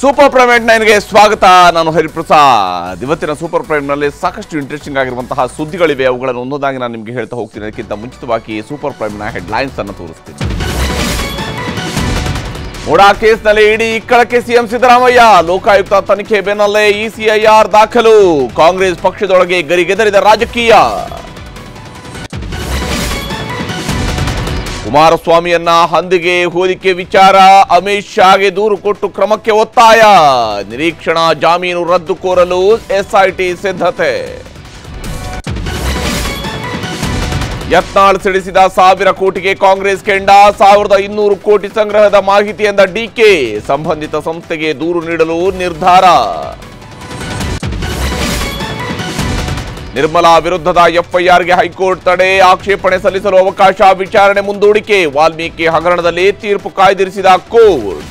Super prime eight ನೈನ್ಗೆ ಸ್ವಾಗತ. ನಾನು ಹರಿಪ್ರಸಾದ್ ಇವತ್ತಿನ ಸೂಪರ್ ಪ್ರೈಮ್ನಲ್ಲಿ ಸಾಕಷ್ಟು ಇಂಟ್ರೆಸ್ಟಿಂಗ್ ಆಗಿರುವಂತಹ ಸುದ್ದಿಗಳಿವೆ. ಅವುಗಳನ್ನು ಒಂದೊಂದಾಗಿ ನಾನು ನಿಮಗೆ ಹೇಳ್ತಾ ಹೋಗ್ತೀನಿ. ಅದಕ್ಕಿಂತ ಮುಂಚಿತವಾಗಿ ಸೂಪರ್ ಪ್ರೈಮ್ನ ಹೆಡ್ಲೈನ್ಸ್ ಅನ್ನು ತೋರಿಸ್ತೀನಿ. ಮೋಡಾ ಕೇಸ್ನಲ್ಲಿ ಇಡೀ ಇಕ್ಕಳಕ್ಕೆ ಸಿಎಂ ಸಿದ್ದರಾಮಯ್ಯ. ಲೋಕಾಯುಕ್ತ ತನಿಖೆ ಬೆನ್ನಲ್ಲೇ ಇಸಿಐಆರ್ ದಾಖಲು. ಕಾಂಗ್ರೆಸ್ ಪಕ್ಷದೊಳಗೆ ಗರಿಗೆದರಿದ ರಾಜಕೀಯ. ಕುಮಾರಸ್ವಾಮಿಯನ್ನ ಹಂದಿಗೆ ಹೋಲಿಕೆ ವಿಚಾರ, ಅಮಿತ್ ಶಾಗೆ ದೂರು ಕೊಟ್ಟು ಕ್ರಮಕ್ಕೆ ಒತ್ತಾಯ. ನಿರೀಕ್ಷಣಾ ಜಾಮೀನು ರದ್ದು ಕೋರಲು ಎಸ್ಐಟಿ ಸಿದ್ಧತೆ. ಯತ್ನಾಳ್ ಸಿಡಿಸಿದ ಸಾವಿರ ಕೋಟಿಗೆ ಕಾಂಗ್ರೆಸ್ ಕೆಂಡ, ಸಾವಿರದ ಇನ್ನೂರು ಕೋಟಿ ಸಂಗ್ರಹದ ಮಾಹಿತಿಯಿಂದ ಡಿಕೆ ಸಂಬಂಧಿತ ಸಂಸ್ಥೆಗೆ ದೂರು ನೀಡಲು ನಿರ್ಧಾರ. ನಿರ್ಮಲಾ ವಿರುದ್ಧದ ಎಫ್ಐಆರ್ಗೆ ಹೈಕೋರ್ಟ್ ತಡೆ, ಆಕ್ಷೇಪಣೆ ಸಲ್ಲಿಸಲು ಅವಕಾಶ, ವಿಚಾರಣೆ ಮುಂದೂಡಿಕೆ, ವಾಲ್ಮೀಕಿ ಹಗರಣದಲ್ಲಿ ತೀರ್ಪು ಕಾಯ್ದಿರಿಸಿದ ಕೋರ್ಟ್.